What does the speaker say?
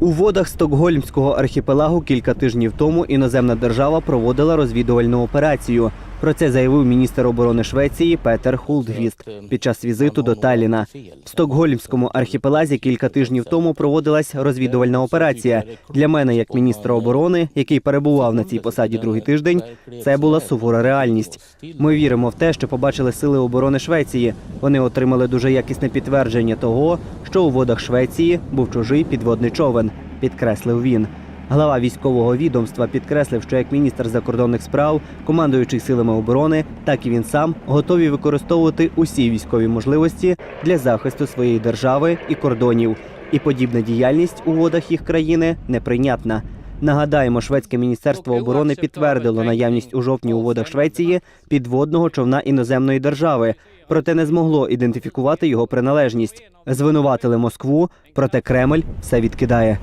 У водах Стокгольмського архіпелагу кілька тижнів тому іноземна держава проводила розвідувальну операцію. Про це заявив міністр оборони Швеції Петер Хулдгвіст під час візиту до Талліна. В Стокгольмському архіпелазі кілька тижнів тому проводилась розвідувальна операція. Для мене, як міністра оборони, який перебував на цій посаді другий тиждень, це була сувора реальність. Ми віримо в те, що побачили сили оборони Швеції. Вони отримали дуже якісне підтвердження того, що у водах Швеції був чужий підводний човен, підкреслив він. Глава військового відомства підкреслив, що як міністр закордонних справ, командуючий силами оборони, так і він сам готові використовувати усі військові можливості для захисту своєї держави і кордонів. І подібна діяльність у водах їх країни неприйнятна. Нагадаємо, шведське міністерство оборони підтвердило наявність у жовтні у водах Швеції підводного човна іноземної держави, проте не змогло ідентифікувати його приналежність. Звинуватили Москву, проте Кремль все відкидає.